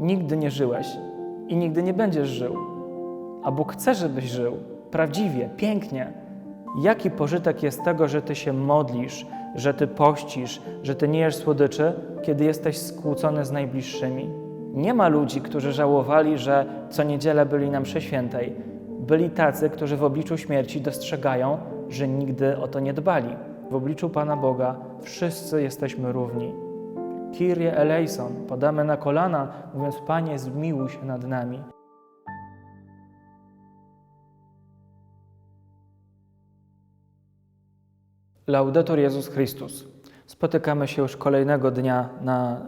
nigdy nie żyłeś i nigdy nie będziesz żył. A Bóg chce, żebyś żył prawdziwie, pięknie. Jaki pożytek jest tego, że ty się modlisz, że ty pościsz, że ty nie jesz słodyczy, kiedy jesteś skłócony z najbliższymi? Nie ma ludzi, którzy żałowali, że co niedzielę byli na mszy świętej. Byli tacy, którzy w obliczu śmierci dostrzegają, że nigdy o to nie dbali. W obliczu Pana Boga wszyscy jesteśmy równi. Kyrie eleison, podamy na kolana, mówiąc: Panie, zmiłuj się nad nami. Laudetur Jezus Chrystus. Spotykamy się już kolejnego dnia na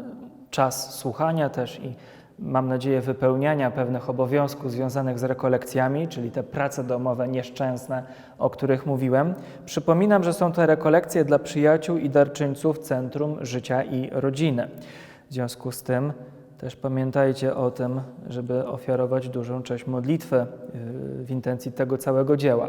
czas słuchania też i mam nadzieję wypełniania pewnych obowiązków związanych z rekolekcjami, czyli te prace domowe nieszczęsne, o których mówiłem. Przypominam, że są to rekolekcje dla przyjaciół i darczyńców Centrum Życia i Rodziny. W związku z tym też pamiętajcie o tym, żeby ofiarować dużą część modlitwy yy, w intencji tego całego dzieła.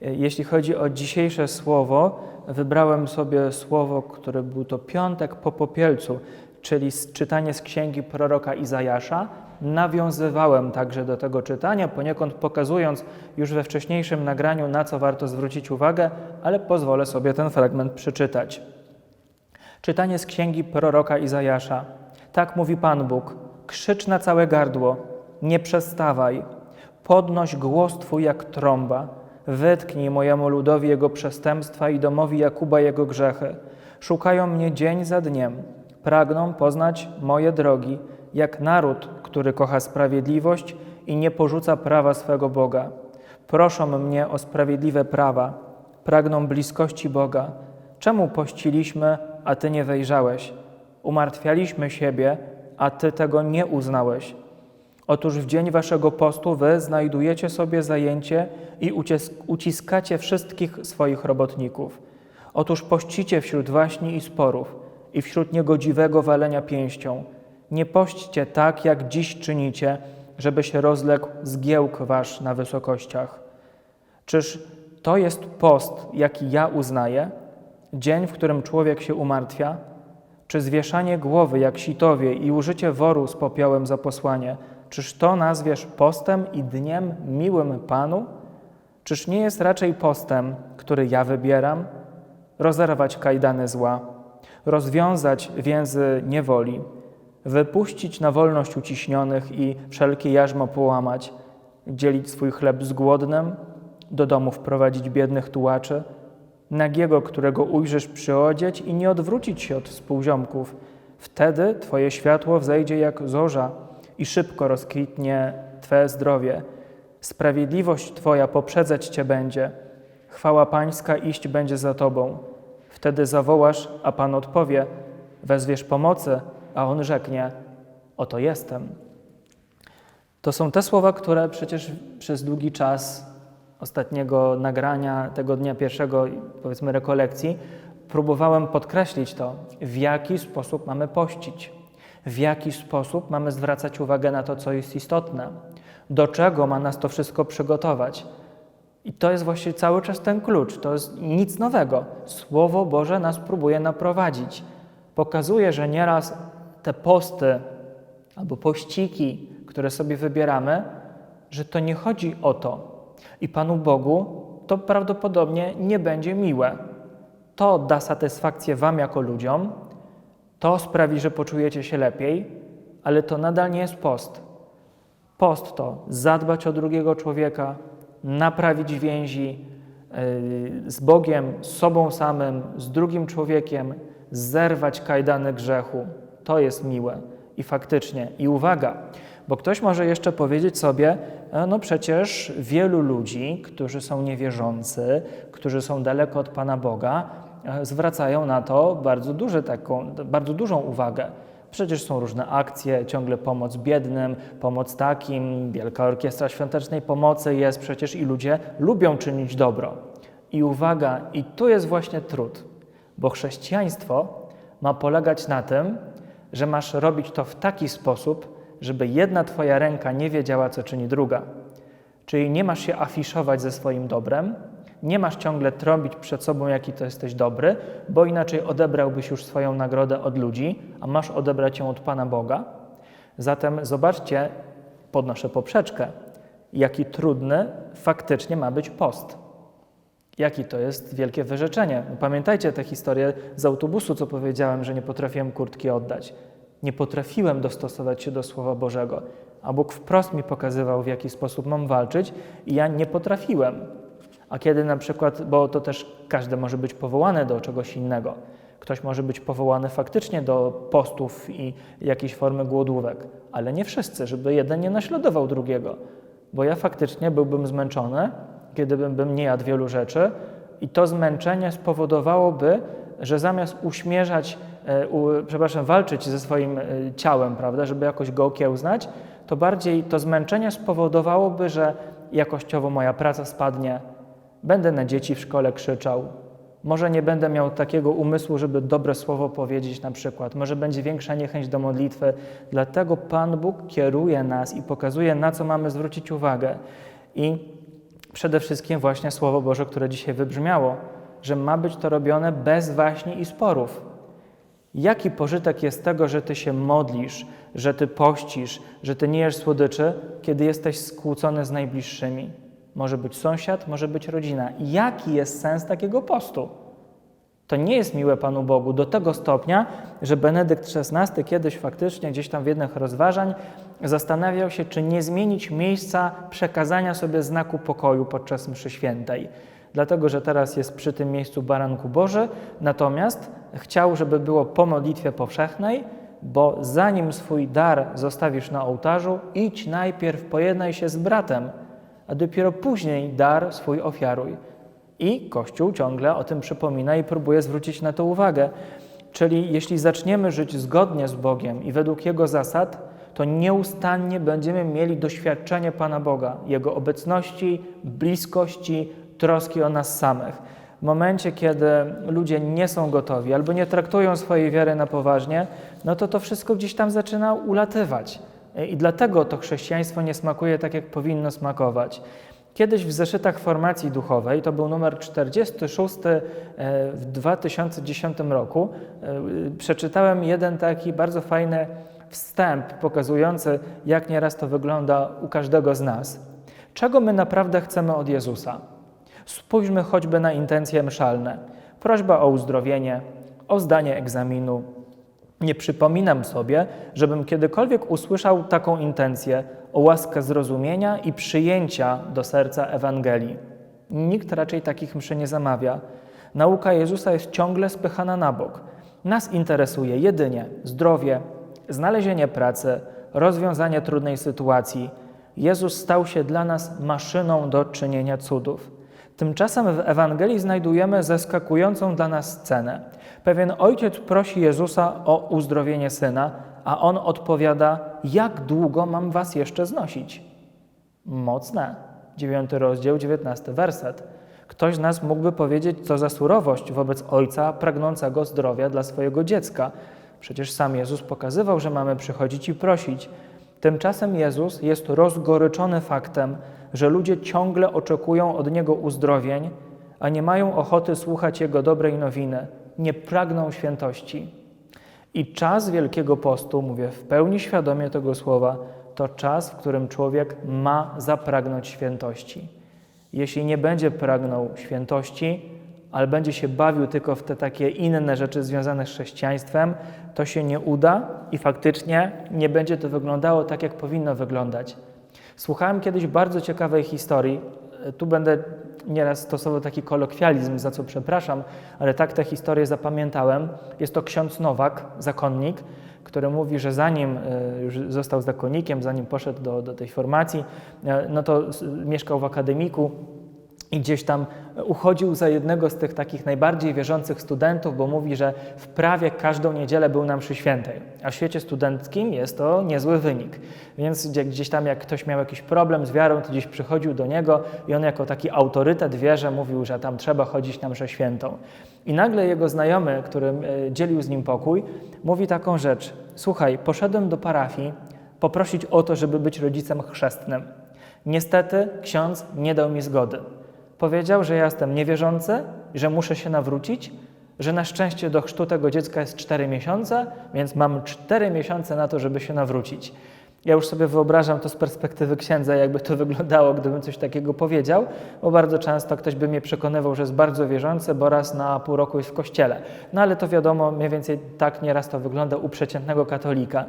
Jeśli chodzi o dzisiejsze słowo, wybrałem sobie słowo, które był to piątek po popielcu, czyli czytanie z księgi proroka Izajasza. Nawiązywałem także do tego czytania, poniekąd pokazując już we wcześniejszym nagraniu, na co warto zwrócić uwagę, ale pozwolę sobie ten fragment przeczytać. Czytanie z księgi proroka Izajasza. Tak mówi Pan Bóg: krzycz na całe gardło, nie przestawaj, podnoś głos twój jak trąba Wytknij mojemu ludowi jego przestępstwa i domowi Jakuba jego grzechy. Szukają mnie dzień za dniem, pragną poznać moje drogi, jak naród, który kocha sprawiedliwość i nie porzuca prawa swego Boga. Proszą mnie o sprawiedliwe prawa, pragną bliskości Boga. Czemu pościliśmy, a Ty nie wejrzałeś? Umartwialiśmy siebie, a Ty tego nie uznałeś. Otóż w dzień waszego postu wy znajdujecie sobie zajęcie i uciskacie wszystkich swoich robotników. Otóż pościcie wśród waśni i sporów i wśród niegodziwego walenia pięścią. Nie pośćcie tak, jak dziś czynicie, żeby się rozległ zgiełk wasz na wysokościach. Czyż to jest post, jaki ja uznaję? Dzień, w którym człowiek się umartwia? Czy zwieszanie głowy jak sitowie i użycie woru z popiołem za posłanie – Czyż to nazwiesz postem i dniem miłym Panu? Czyż nie jest raczej postem, który ja wybieram? Rozerwać kajdany zła, rozwiązać więzy niewoli, wypuścić na wolność uciśnionych i wszelkie jarzmo połamać, dzielić swój chleb z głodnym, do domu wprowadzić biednych tułaczy, nagiego, którego ujrzysz przyodzieć i nie odwrócić się od współziomków. Wtedy Twoje światło wzejdzie jak zorza, i szybko rozkwitnie Twe zdrowie. Sprawiedliwość Twoja poprzedzać Cię będzie, chwała Pańska iść będzie za Tobą. Wtedy zawołasz, a Pan odpowie, wezwiesz pomocy, a On rzeknie, oto jestem. To są te słowa, które przecież przez długi czas ostatniego nagrania, tego dnia pierwszego, powiedzmy, rekolekcji, próbowałem podkreślić to, w jaki sposób mamy pościć w jaki sposób mamy zwracać uwagę na to, co jest istotne, do czego ma nas to wszystko przygotować. I to jest właśnie cały czas ten klucz, to jest nic nowego. Słowo Boże nas próbuje naprowadzić. Pokazuje, że nieraz te posty albo pościki, które sobie wybieramy, że to nie chodzi o to. I Panu Bogu to prawdopodobnie nie będzie miłe. To da satysfakcję Wam jako ludziom, to sprawi, że poczujecie się lepiej, ale to nadal nie jest post. Post to zadbać o drugiego człowieka, naprawić więzi yy, z Bogiem, z sobą samym, z drugim człowiekiem, zerwać kajdany grzechu. To jest miłe i faktycznie. I uwaga, bo ktoś może jeszcze powiedzieć sobie, e, no przecież wielu ludzi, którzy są niewierzący, którzy są daleko od Pana Boga, E, zwracają na to bardzo, duże taką, bardzo dużą uwagę. Przecież są różne akcje, ciągle pomoc biednym, pomoc takim, Wielka Orkiestra Świątecznej Pomocy jest przecież i ludzie lubią czynić dobro. I uwaga, i tu jest właśnie trud, bo chrześcijaństwo ma polegać na tym, że masz robić to w taki sposób, żeby jedna Twoja ręka nie wiedziała, co czyni druga. Czyli nie masz się afiszować ze swoim dobrem, nie masz ciągle trąbić przed sobą, jaki to jesteś dobry, bo inaczej odebrałbyś już swoją nagrodę od ludzi, a masz odebrać ją od Pana Boga. Zatem zobaczcie, podnoszę poprzeczkę, jaki trudny faktycznie ma być post. Jaki to jest wielkie wyrzeczenie. Pamiętajcie tę historię z autobusu, co powiedziałem, że nie potrafiłem kurtki oddać. Nie potrafiłem dostosować się do Słowa Bożego, a Bóg wprost mi pokazywał, w jaki sposób mam walczyć, i ja nie potrafiłem. A kiedy na przykład, bo to też każdy może być powołany do czegoś innego, ktoś może być powołany faktycznie do postów i jakiejś formy głodówek, ale nie wszyscy, żeby jeden nie naśladował drugiego, bo ja faktycznie byłbym zmęczony, kiedy bym, bym nie jadł wielu rzeczy, i to zmęczenie spowodowałoby, że zamiast uśmierzać, e, u, przepraszam, walczyć ze swoim e, ciałem, prawda, żeby jakoś go okiełznać, to bardziej to zmęczenie spowodowałoby, że jakościowo moja praca spadnie, będę na dzieci w szkole krzyczał, może nie będę miał takiego umysłu, żeby dobre słowo powiedzieć na przykład, może będzie większa niechęć do modlitwy. Dlatego Pan Bóg kieruje nas i pokazuje, na co mamy zwrócić uwagę. I przede wszystkim właśnie Słowo Boże, które dzisiaj wybrzmiało, że ma być to robione bez waśni i sporów. Jaki pożytek jest tego, że ty się modlisz, że ty pościsz, że ty nie jesz słodyczy, kiedy jesteś skłócony z najbliższymi? Może być sąsiad, może być rodzina. Jaki jest sens takiego postu? To nie jest miłe Panu Bogu do tego stopnia, że Benedykt XVI kiedyś faktycznie gdzieś tam w jednych rozważań zastanawiał się, czy nie zmienić miejsca przekazania sobie znaku pokoju podczas mszy świętej. Dlatego, że teraz jest przy tym miejscu Baranku Boży, natomiast chciał, żeby było po modlitwie powszechnej, bo zanim swój dar zostawisz na ołtarzu, idź najpierw pojednaj się z bratem, a dopiero później dar swój ofiaruj. I Kościół ciągle o tym przypomina i próbuje zwrócić na to uwagę. Czyli jeśli zaczniemy żyć zgodnie z Bogiem i według Jego zasad, to nieustannie będziemy mieli doświadczenie Pana Boga, Jego obecności, bliskości, troski o nas samych. W momencie, kiedy ludzie nie są gotowi albo nie traktują swojej wiary na poważnie, no to to wszystko gdzieś tam zaczyna ulatywać. I dlatego to chrześcijaństwo nie smakuje tak, jak powinno smakować. Kiedyś w zeszytach formacji duchowej, to był numer 46 e, w 2010 roku, e, przeczytałem jeden taki bardzo fajny wstęp pokazujący, jak nieraz to wygląda u każdego z nas. Czego my naprawdę chcemy od Jezusa? Spójrzmy choćby na intencje mszalne. Prośba o uzdrowienie, o zdanie egzaminu, nie przypominam sobie, żebym kiedykolwiek usłyszał taką intencję o łaskę zrozumienia i przyjęcia do serca Ewangelii. Nikt raczej takich mszy nie zamawia. Nauka Jezusa jest ciągle spychana na bok. Nas interesuje jedynie zdrowie, znalezienie pracy, rozwiązanie trudnej sytuacji. Jezus stał się dla nas maszyną do czynienia cudów. Tymczasem w Ewangelii znajdujemy zaskakującą dla nas scenę. Pewien ojciec prosi Jezusa o uzdrowienie syna, a on odpowiada: Jak długo mam was jeszcze znosić? Mocne. Dziewiąty rozdział, dziewiętnasty werset. Ktoś z nas mógłby powiedzieć, co za surowość wobec ojca pragnącego zdrowia dla swojego dziecka. Przecież sam Jezus pokazywał, że mamy przychodzić i prosić. Tymczasem Jezus jest rozgoryczony faktem, że ludzie ciągle oczekują od Niego uzdrowień, a nie mają ochoty słuchać Jego dobrej nowiny, nie pragną świętości. I czas Wielkiego Postu, mówię w pełni świadomie tego słowa, to czas, w którym człowiek ma zapragnąć świętości. Jeśli nie będzie pragnął świętości, ale będzie się bawił tylko w te takie inne rzeczy związane z chrześcijaństwem, to się nie uda i faktycznie nie będzie to wyglądało tak, jak powinno wyglądać. Słuchałem kiedyś bardzo ciekawej historii. Tu będę nieraz stosował taki kolokwializm, za co przepraszam, ale tak tę historię zapamiętałem. Jest to ksiądz Nowak, zakonnik, który mówi, że zanim e, już został zakonnikiem, zanim poszedł do, do tej formacji, e, no to mieszkał w akademiku i gdzieś tam uchodził za jednego z tych takich najbardziej wierzących studentów, bo mówi, że w prawie każdą niedzielę był na mszy świętej. A w świecie studenckim jest to niezły wynik. Więc gdzieś tam jak ktoś miał jakiś problem z wiarą, to gdzieś przychodził do niego i on jako taki autorytet wierze mówił, że tam trzeba chodzić na mszę świętą. I nagle jego znajomy, który e, dzielił z nim pokój, mówi taką rzecz. Słuchaj, poszedłem do parafii poprosić o to, żeby być rodzicem chrzestnym. Niestety ksiądz nie dał mi zgody. Powiedział, że ja jestem niewierzący, że muszę się nawrócić, że na szczęście do chrztu tego dziecka jest 4 miesiące, więc mam 4 miesiące na to, żeby się nawrócić. Ja już sobie wyobrażam to z perspektywy księdza, jakby to wyglądało, gdybym coś takiego powiedział, bo bardzo często ktoś by mnie przekonywał, że jest bardzo wierzący, bo raz na pół roku jest w kościele. No ale to wiadomo, mniej więcej tak nieraz to wygląda u przeciętnego katolika.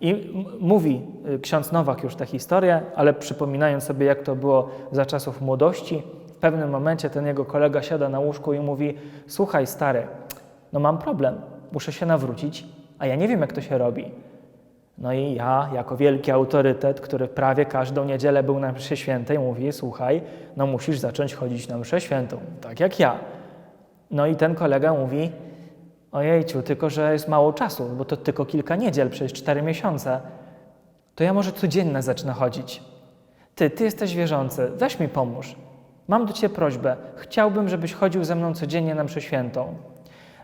I mówi y, ksiądz Nowak już tę historię, ale przypominając sobie, jak to było za czasów młodości, w pewnym momencie ten jego kolega siada na łóżku i mówi: Słuchaj, stary, no mam problem, muszę się nawrócić, a ja nie wiem, jak to się robi. No i ja, jako wielki autorytet, który prawie każdą niedzielę był na mszy świętej, mówi: Słuchaj, no musisz zacząć chodzić na mszę świętą, tak jak ja. No i ten kolega mówi: Ojejciu, tylko że jest mało czasu, bo to tylko kilka niedziel, przecież cztery miesiące. To ja może codziennie zacznę chodzić. Ty, ty jesteś wierzący, weź mi pomóż. Mam do ciebie prośbę. Chciałbym, żebyś chodził ze mną codziennie na mszę świętą.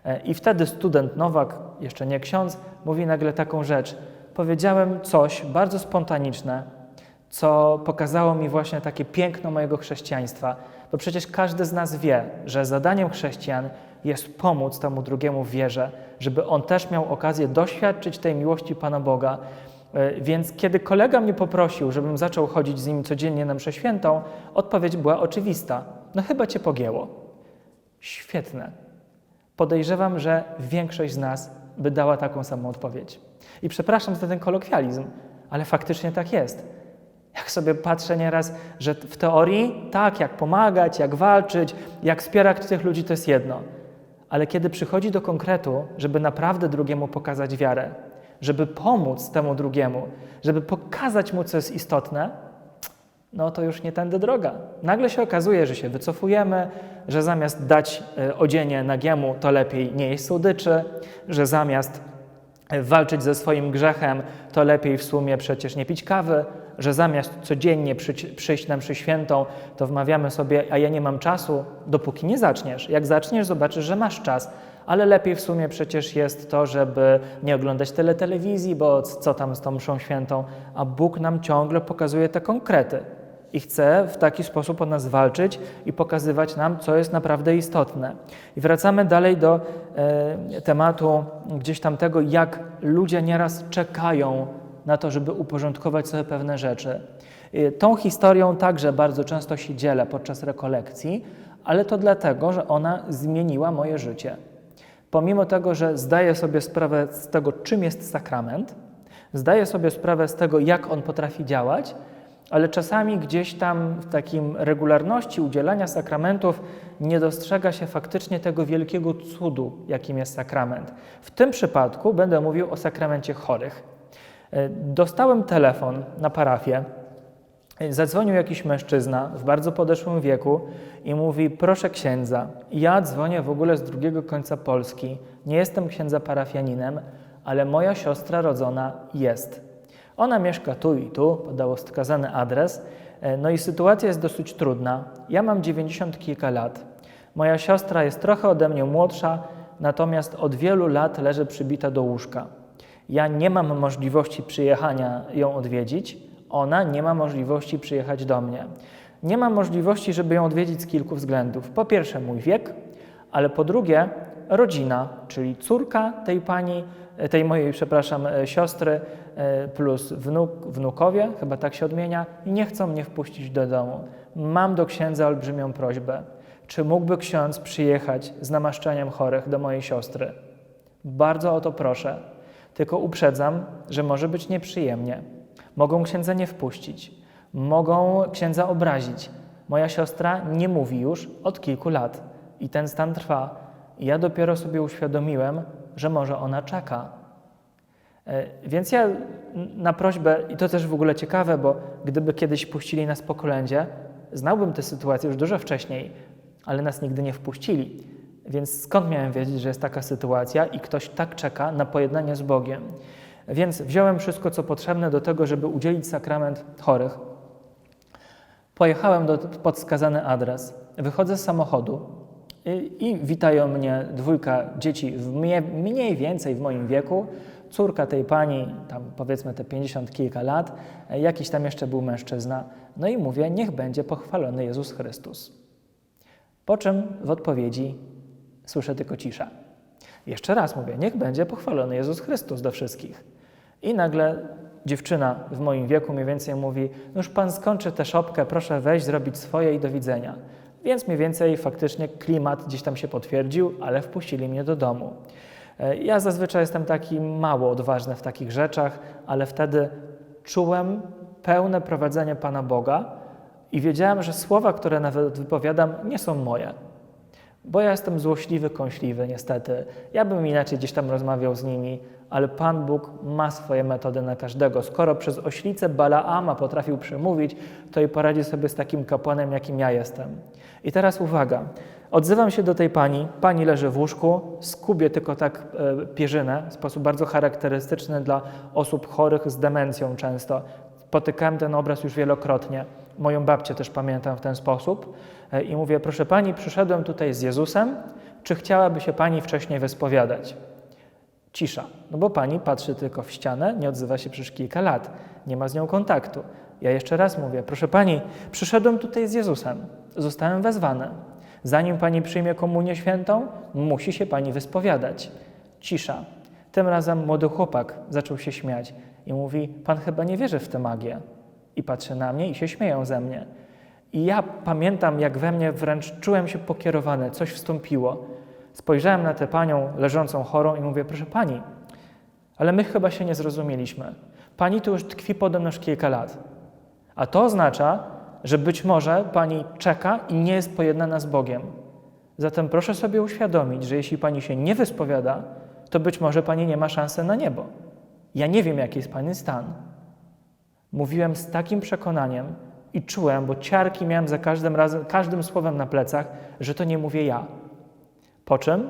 E, I wtedy student Nowak, jeszcze nie ksiądz, mówi nagle taką rzecz. Powiedziałem coś bardzo spontaniczne, co pokazało mi właśnie takie piękno mojego chrześcijaństwa. Bo przecież każdy z nas wie, że zadaniem chrześcijan jest pomóc temu drugiemu w wierze, żeby on też miał okazję doświadczyć tej miłości Pana Boga. E, więc kiedy kolega mnie poprosił, żebym zaczął chodzić z nim codziennie na mszę świętą, odpowiedź była oczywista. No chyba cię pogięło. Świetne. Podejrzewam, że większość z nas by dała taką samą odpowiedź. I przepraszam za ten kolokwializm, ale faktycznie tak jest. Jak sobie patrzę nieraz, że w teorii tak, jak pomagać, jak walczyć, jak wspierać tych ludzi, to jest jedno. Ale kiedy przychodzi do konkretu, żeby naprawdę drugiemu pokazać wiarę, żeby pomóc temu drugiemu, żeby pokazać mu, co jest istotne, no to już nie tędy droga. Nagle się okazuje, że się wycofujemy, że zamiast dać e, odzienie nagiemu, to lepiej nie jeść słodyczy, że zamiast e, walczyć ze swoim grzechem, to lepiej w sumie przecież nie pić kawy, że zamiast codziennie przyjść na mszy świętą, to wmawiamy sobie, a ja nie mam czasu, dopóki nie zaczniesz. Jak zaczniesz, zobaczysz, że masz czas, ale lepiej w sumie przecież jest to, żeby nie oglądać tyle telewizji, bo co tam z tą mszą świętą, a Bóg nam ciągle pokazuje te konkrety i chce w taki sposób o nas walczyć i pokazywać nam, co jest naprawdę istotne. I wracamy dalej do e, tematu gdzieś tam tego, jak ludzie nieraz czekają na to, żeby uporządkować sobie pewne rzeczy. E, tą historią także bardzo często się dzielę podczas rekolekcji, ale to dlatego, że ona zmieniła moje życie. Pomimo tego, że zdaję sobie sprawę z tego, czym jest sakrament, zdaję sobie sprawę z tego, jak on potrafi działać, ale czasami gdzieś tam w takim regularności udzielania sakramentów nie dostrzega się faktycznie tego wielkiego cudu, jakim jest sakrament. W tym przypadku będę mówił o sakramencie chorych. E, dostałem telefon na parafię. Zadzwonił jakiś mężczyzna w bardzo podeszłym wieku i mówi: Proszę księdza, ja dzwonię w ogóle z drugiego końca Polski. Nie jestem księdza parafianinem, ale moja siostra rodzona jest. Ona mieszka tu i tu, podało wskazany adres. E, no i sytuacja jest dosyć trudna. Ja mam 90 kilka lat. Moja siostra jest trochę ode mnie młodsza, natomiast od wielu lat leży przybita do łóżka. Ja nie mam możliwości przyjechania ją odwiedzić, ona nie ma możliwości przyjechać do mnie. Nie ma możliwości, żeby ją odwiedzić z kilku względów. Po pierwsze, mój wiek, ale po drugie, rodzina, czyli córka tej pani, tej mojej, przepraszam, e, siostry, e, plus wnuk, wnukowie, chyba tak się odmienia, nie chcą mnie wpuścić do domu. Mam do księdza olbrzymią prośbę. Czy mógłby ksiądz przyjechać z namaszczeniem chorych do mojej siostry? Bardzo o to proszę. Tylko uprzedzam, że może być nieprzyjemnie. Mogą księdza nie wpuścić, mogą księdza obrazić. Moja siostra nie mówi już od kilku lat i ten stan trwa. I ja dopiero sobie uświadomiłem, że może ona czeka. E, więc ja na prośbę, i to też w ogóle ciekawe, bo gdyby kiedyś puścili nas po kolędzie, znałbym tę sytuację już dużo wcześniej, ale nas nigdy nie wpuścili. Więc skąd miałem wiedzieć, że jest taka sytuacja i ktoś tak czeka na pojednanie z Bogiem? Więc wziąłem wszystko, co potrzebne do tego, żeby udzielić sakrament chorych. Pojechałem do, pod wskazany adres. Wychodzę z samochodu i, i witają mnie dwójka dzieci w mnie, mniej więcej w moim wieku. Córka tej pani, tam powiedzmy te 50 kilka lat, jakiś tam jeszcze był mężczyzna. No i mówię, niech będzie pochwalony Jezus Chrystus. Po czym w odpowiedzi słyszę tylko cisza. Jeszcze raz mówię, niech będzie pochwalony Jezus Chrystus do wszystkich. I nagle dziewczyna w moim wieku mniej więcej mówi, już pan skończy tę szopkę, proszę wejść, zrobić swoje i do widzenia. Więc mniej więcej faktycznie klimat gdzieś tam się potwierdził, ale wpuścili mnie do domu. E, Ja zazwyczaj jestem taki mało odważny w takich rzeczach, ale wtedy czułem pełne prowadzenie Pana Boga i wiedziałem, że słowa, które nawet wypowiadam, nie są moje. Bo ja jestem złośliwy, kąśliwy, niestety. Ja bym inaczej gdzieś tam rozmawiał z nimi, ale Pan Bóg ma swoje metody na każdego. Skoro przez oślicę Balaama potrafił przemówić, to i poradzi sobie z takim kapłanem, jakim ja jestem. I teraz uwaga. Odzywam się do tej pani. Pani leży w łóżku, skubię tylko tak e, pierzynę w sposób bardzo charakterystyczny dla osób chorych z demencją często. Spotykałem ten obraz już wielokrotnie. Moją babcię też pamiętam w ten sposób. E, I mówię, proszę pani, przyszedłem tutaj z Jezusem. Czy chciałaby się pani wcześniej wyspowiadać? Cisza, no bo pani patrzy tylko w ścianę, nie odzywa się przez kilka lat, nie ma z nią kontaktu. Ja jeszcze raz mówię, proszę pani, przyszedłem tutaj z Jezusem, zostałem wezwany. Zanim pani przyjmie komunię świętą, musi się pani wyspowiadać. Cisza. Tym razem młody chłopak zaczął się śmiać i mówi: Pan chyba nie wierzy w tę magię. I patrzy na mnie i się śmieją ze mnie. I ja pamiętam, jak we mnie wręcz czułem się pokierowany, coś wstąpiło. Spojrzałem na tę panią leżącą chorą i mówię: Proszę pani, ale my chyba się nie zrozumieliśmy. Pani tu już tkwi pode mną kilka lat. A to oznacza, że być może pani czeka i nie jest pojednana z Bogiem. Zatem proszę sobie uświadomić, że jeśli pani się nie wyspowiada, to być może pani nie ma szansy na niebo. Ja nie wiem, jaki jest pani stan. Mówiłem z takim przekonaniem i czułem, bo ciarki miałem za każdym razem, każdym słowem na plecach, że to nie mówię ja. Po czym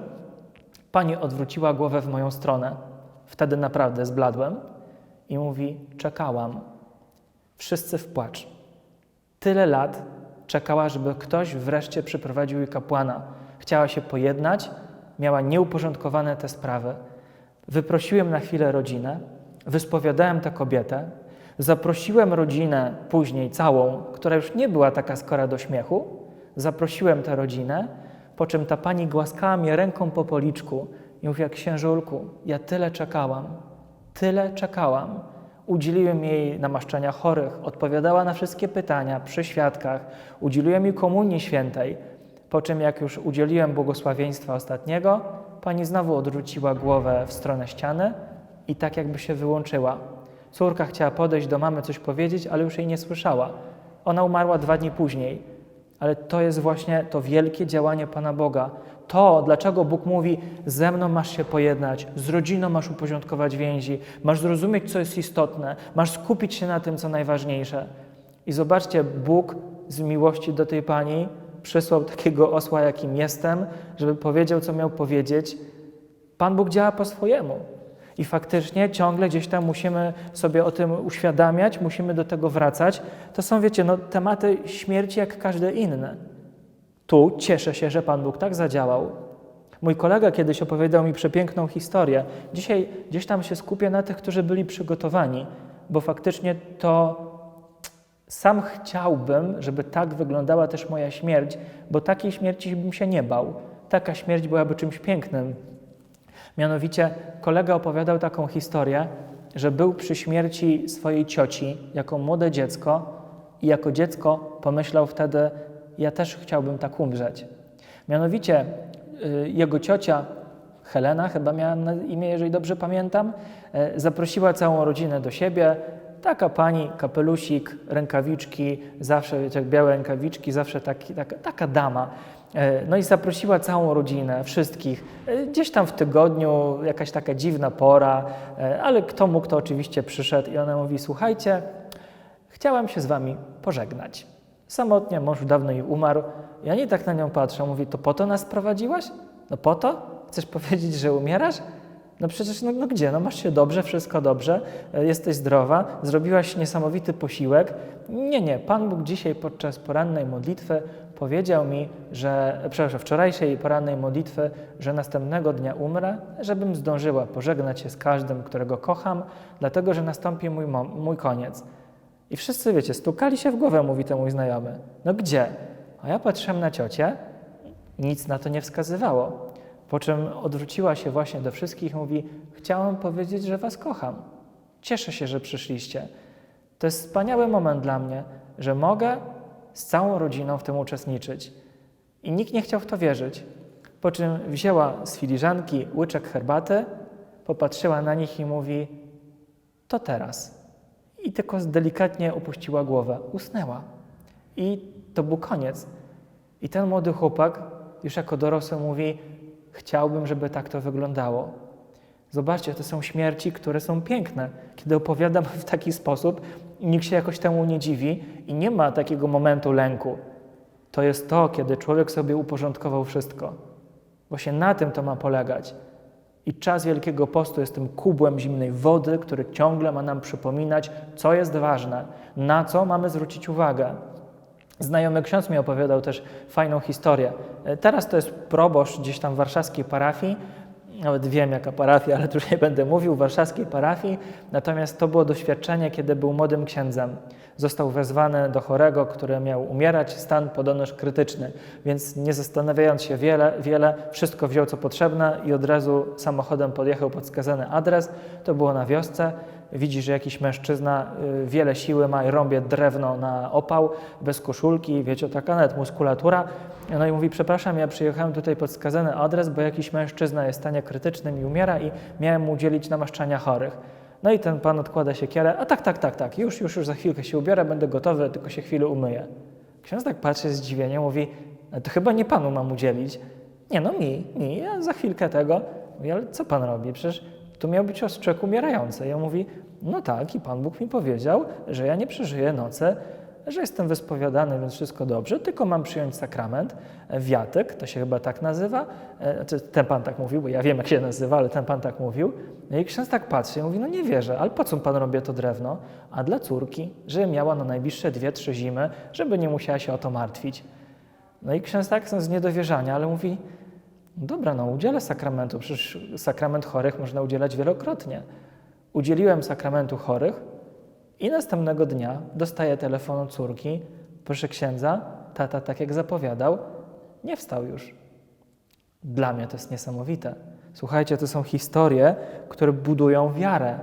pani odwróciła głowę w moją stronę. Wtedy naprawdę zbladłem i mówi: Czekałam. Wszyscy w płacz. Tyle lat czekała, żeby ktoś wreszcie przyprowadził jej kapłana. Chciała się pojednać, miała nieuporządkowane te sprawy. Wyprosiłem na chwilę rodzinę, wyspowiadałem tę kobietę, zaprosiłem rodzinę później całą, która już nie była taka skora do śmiechu. Zaprosiłem tę rodzinę, po czym ta pani głaskała mnie ręką po policzku i mówiła: Księżulku, ja tyle czekałam, tyle czekałam. Udzieliłem jej namaszczenia chorych, odpowiadała na wszystkie pytania przy świadkach, udzieliłem jej komunii świętej. Po czym, jak już udzieliłem błogosławieństwa ostatniego, pani znowu odwróciła głowę w stronę ściany i tak jakby się wyłączyła. Córka chciała podejść do mamy, coś powiedzieć, ale już jej nie słyszała. Ona umarła dwa dni później. Ale to jest właśnie to wielkie działanie Pana Boga. To, dlaczego Bóg mówi: Ze mną masz się pojednać, z rodziną masz uporządkować więzi, masz zrozumieć, co jest istotne, masz skupić się na tym, co najważniejsze. I zobaczcie, Bóg z miłości do tej pani przysłał takiego osła, jakim jestem, żeby powiedział, co miał powiedzieć. Pan Bóg działa po swojemu. I faktycznie ciągle gdzieś tam musimy sobie o tym uświadamiać, musimy do tego wracać. To są, wiecie, no, tematy śmierci jak każde inne. Tu cieszę się, że Pan Bóg tak zadziałał. Mój kolega kiedyś opowiadał mi przepiękną historię. Dzisiaj gdzieś tam się skupię na tych, którzy byli przygotowani, bo faktycznie to sam chciałbym, żeby tak wyglądała też moja śmierć, bo takiej śmierci bym się nie bał. Taka śmierć byłaby czymś pięknym. Mianowicie kolega opowiadał taką historię, że był przy śmierci swojej cioci jako młode dziecko i jako dziecko pomyślał wtedy, ja też chciałbym tak umrzeć. Mianowicie y, jego ciocia Helena, chyba miała imię, jeżeli dobrze pamiętam, y, zaprosiła całą rodzinę do siebie. Taka pani, kapelusik, rękawiczki, zawsze wiecie, białe rękawiczki, zawsze taki, taka, taka dama. E, No i zaprosiła całą rodzinę, wszystkich. E, Gdzieś tam w tygodniu, jakaś taka dziwna pora, e, ale kto mógł, to oczywiście przyszedł i ona mówi, słuchajcie, chciałam się z wami pożegnać. Samotnie, mąż dawno jej umarł. Ja nie tak na nią patrzę, mówi, to po to nas prowadziłaś? No po to? Chcesz powiedzieć, że umierasz? No przecież, no, no gdzie? No masz się dobrze, wszystko dobrze, e, jesteś zdrowa, zrobiłaś niesamowity posiłek. Nie, nie, Pan Bóg dzisiaj podczas porannej modlitwy powiedział mi, że, przepraszam, wczorajszej porannej modlitwy, że następnego dnia umrę, żebym zdążyła pożegnać się z każdym, którego kocham, dlatego, że nastąpi mój, mój koniec. I wszyscy, wiecie, stukali się w głowę, mówi ten mój znajomy. No gdzie? A ja patrzyłem na ciocię, nic na to nie wskazywało. Po czym odwróciła się właśnie do wszystkich i mówi: Chciałam powiedzieć, że Was kocham. Cieszę się, że przyszliście. To jest wspaniały moment dla mnie, że mogę z całą rodziną w tym uczestniczyć. I nikt nie chciał w to wierzyć. Po czym wzięła z filiżanki łyczek herbaty, popatrzyła na nich i mówi: To teraz. I tylko delikatnie opuściła głowę. Usnęła. I to był koniec. I ten młody chłopak, już jako dorosły, mówi: Chciałbym, żeby tak to wyglądało. Zobaczcie, to są śmierci, które są piękne. Kiedy opowiadam w taki sposób, nikt się jakoś temu nie dziwi i nie ma takiego momentu lęku. To jest to, kiedy człowiek sobie uporządkował wszystko. Właśnie na tym to ma polegać. I czas Wielkiego Postu jest tym kubłem zimnej wody, który ciągle ma nam przypominać, co jest ważne, na co mamy zwrócić uwagę. Znajomy ksiądz mi opowiadał też fajną historię. Teraz to jest proboszcz gdzieś tam warszawskiej parafii, nawet wiem jaka parafia, ale tu już nie będę mówił, warszawskiej parafii. Natomiast to było doświadczenie, kiedy był młodym księdzem. Został wezwany do chorego, który miał umierać, stan podobnoż krytyczny, więc nie zastanawiając się wiele, wiele, wszystko wziął co potrzebne i od razu samochodem podjechał pod wskazany adres. To było na wiosce. Widzi, że jakiś mężczyzna y, wiele siły ma i rąbie drewno na opał, bez koszulki, wiecie, taka nawet muskulatura. No i mówi, przepraszam, ja przyjechałem tutaj pod wskazany adres, bo jakiś mężczyzna jest w stanie krytycznym i umiera i miałem mu udzielić namaszczania chorych. No i ten pan odkłada się kierę, a tak, tak, tak, tak, już, już, już za chwilkę się ubiorę, będę gotowy, tylko się chwilę umyję. Ksiądz tak patrzy z zdziwieniem, mówi, to chyba nie panu mam udzielić. Nie, no mi, mi, ja za chwilkę tego. Mówi, ale co pan robi? Przecież tu miał być ostrzeg umierający. Ja mówi, no tak, i Pan Bóg mi powiedział, że ja nie przeżyję nocy, że jestem wyspowiadany, więc wszystko dobrze, tylko mam przyjąć sakrament, wiatek, to się chyba tak nazywa, znaczy ten Pan tak mówił, bo ja wiem jak się nazywa, ale ten Pan tak mówił. No i ksiądz tak patrzy i mówi, no nie wierzę, ale po co Pan robi to drewno? A dla córki, żeby miała na najbliższe dwie, trzy zimy, żeby nie musiała się o to martwić. No i ksiądz tak z niedowierzania, ale mówi, dobra, no udzielę sakramentu, przecież sakrament chorych można udzielać wielokrotnie. Udzieliłem sakramentu chorych i następnego dnia dostaję telefon od córki, proszę księdza, tata tak jak zapowiadał, nie wstał już. Dla mnie to jest niesamowite. Słuchajcie, to są historie, które budują wiarę.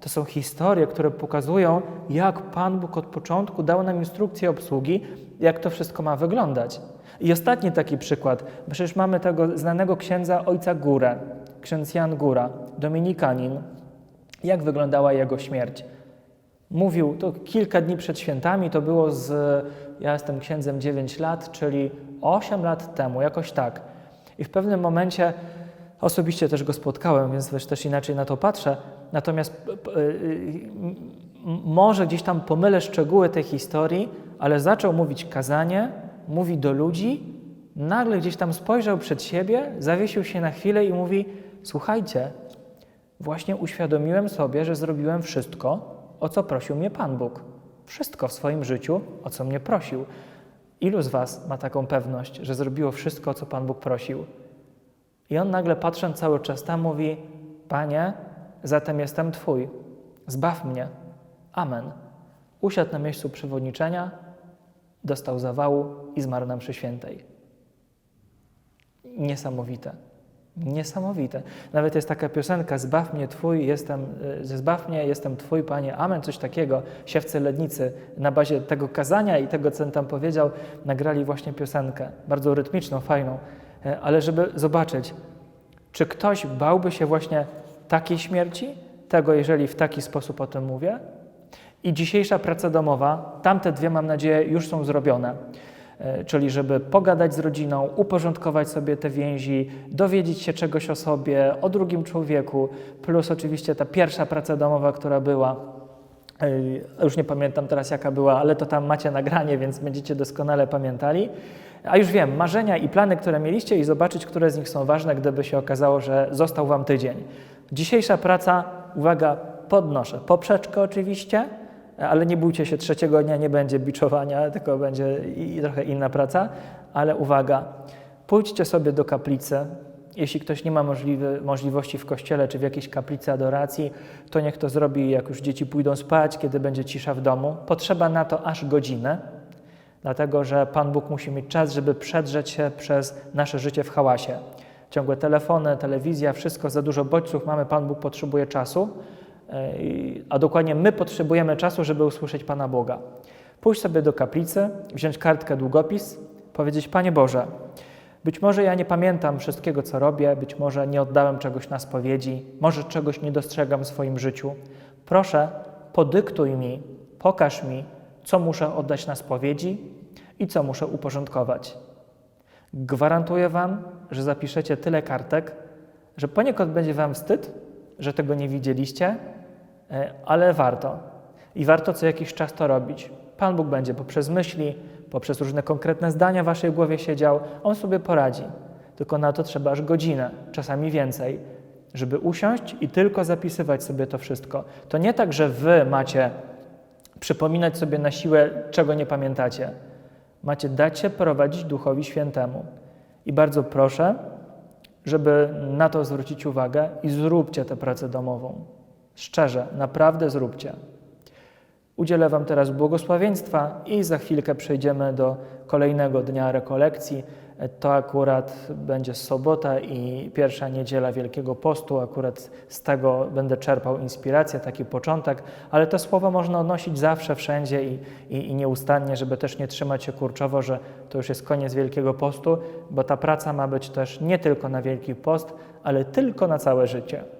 To są historie, które pokazują, jak Pan Bóg od początku dał nam instrukcję obsługi, jak to wszystko ma wyglądać. I ostatni taki przykład, przecież mamy tego znanego księdza ojca Górę, ksiądz Jan Góra, dominikanin. Jak wyglądała jego śmierć? Mówił to kilka dni przed świętami, to było z, ja jestem księdzem 9 lat, czyli 8 lat temu, jakoś tak. I w pewnym momencie osobiście też go spotkałem, więc też inaczej na to patrzę. Natomiast może gdzieś tam pomylę szczegóły tej historii, ale zaczął mówić kazanie, mówi do ludzi, nagle gdzieś tam spojrzał przed siebie, zawiesił się na chwilę i mówi: Słuchajcie, właśnie uświadomiłem sobie, że zrobiłem wszystko, o co prosił mnie Pan Bóg. Wszystko w swoim życiu, o co mnie prosił. Ilu z Was ma taką pewność, że zrobiło wszystko, o co Pan Bóg prosił? I on nagle patrząc cały czas tam mówi: Panie, zatem jestem Twój, zbaw mnie. Amen. Usiadł na miejscu przewodniczenia, dostał zawału i zmarł na mszy świętej. Niesamowite. Niesamowite. Nawet jest taka piosenka Zbaw mnie Twój, jestem, zbaw mnie, jestem Twój, Panie, Amen, coś takiego. Siewcy Lednicy na bazie tego kazania i tego, co tam powiedział, nagrali właśnie piosenkę. Bardzo rytmiczną, fajną. Ale żeby zobaczyć, czy ktoś bałby się właśnie takiej śmierci, tego, jeżeli w taki sposób o tym mówię? I dzisiejsza praca domowa, tamte dwie, mam nadzieję, już są zrobione czyli żeby pogadać z rodziną, uporządkować sobie te więzi, dowiedzieć się czegoś o sobie, o drugim człowieku, plus oczywiście ta pierwsza praca domowa, która była. Już nie pamiętam teraz jaka była, ale to tam macie nagranie, więc będziecie doskonale pamiętali. A już wiem, marzenia i plany, które mieliście i zobaczyć, które z nich są ważne, gdyby się okazało, że został Wam tydzień. Dzisiejsza praca, uwaga, podnoszę poprzeczkę oczywiście, ale nie bójcie się, trzeciego dnia nie będzie biczowania, tylko będzie i trochę inna praca. Ale uwaga, pójdźcie sobie do kaplicy. Jeśli ktoś nie ma możliwy, możliwości w kościele czy w jakiejś kaplicy adoracji, to niech to zrobi, jak już dzieci pójdą spać, kiedy będzie cisza w domu. Potrzeba na to aż godzinę, dlatego że Pan Bóg musi mieć czas, żeby przedrzeć się przez nasze życie w hałasie. ciągłe telefony, telewizja, wszystko, za dużo bodźców mamy, Pan Bóg potrzebuje czasu, a dokładnie my potrzebujemy czasu, żeby usłyszeć Pana Boga. Pójść sobie do kaplicy, wziąć kartkę, długopis, powiedzieć: Panie Boże, być może ja nie pamiętam wszystkiego, co robię, być może nie oddałem czegoś na spowiedzi, może czegoś nie dostrzegam w swoim życiu. Proszę, podyktuj mi, pokaż mi, co muszę oddać na spowiedzi i co muszę uporządkować. Gwarantuję Wam, że zapiszecie tyle kartek, że poniekąd będzie Wam wstyd, że tego nie widzieliście, e, ale warto. I warto co jakiś czas to robić. Pan Bóg będzie poprzez myśli, poprzez różne konkretne zdania w Waszej głowie siedział, On sobie poradzi. Tylko na to trzeba aż godzinę, czasami więcej, żeby usiąść i tylko zapisywać sobie to wszystko. To nie tak, że Wy macie przypominać sobie na siłę, czego nie pamiętacie. Macie dać się prowadzić Duchowi Świętemu. I bardzo proszę, żeby na to zwrócić uwagę i zróbcie tę pracę domową. Szczerze, naprawdę zróbcie. Udzielę Wam teraz błogosławieństwa i za chwilkę przejdziemy do kolejnego dnia rekolekcji. To akurat będzie sobota i pierwsza niedziela Wielkiego Postu. Akurat z tego będę czerpał inspirację, taki początek, ale to słowo można odnosić zawsze, wszędzie i, i, i nieustannie, żeby też nie trzymać się kurczowo, że to już jest koniec Wielkiego Postu, bo ta praca ma być też nie tylko na Wielki Post, ale tylko na całe życie.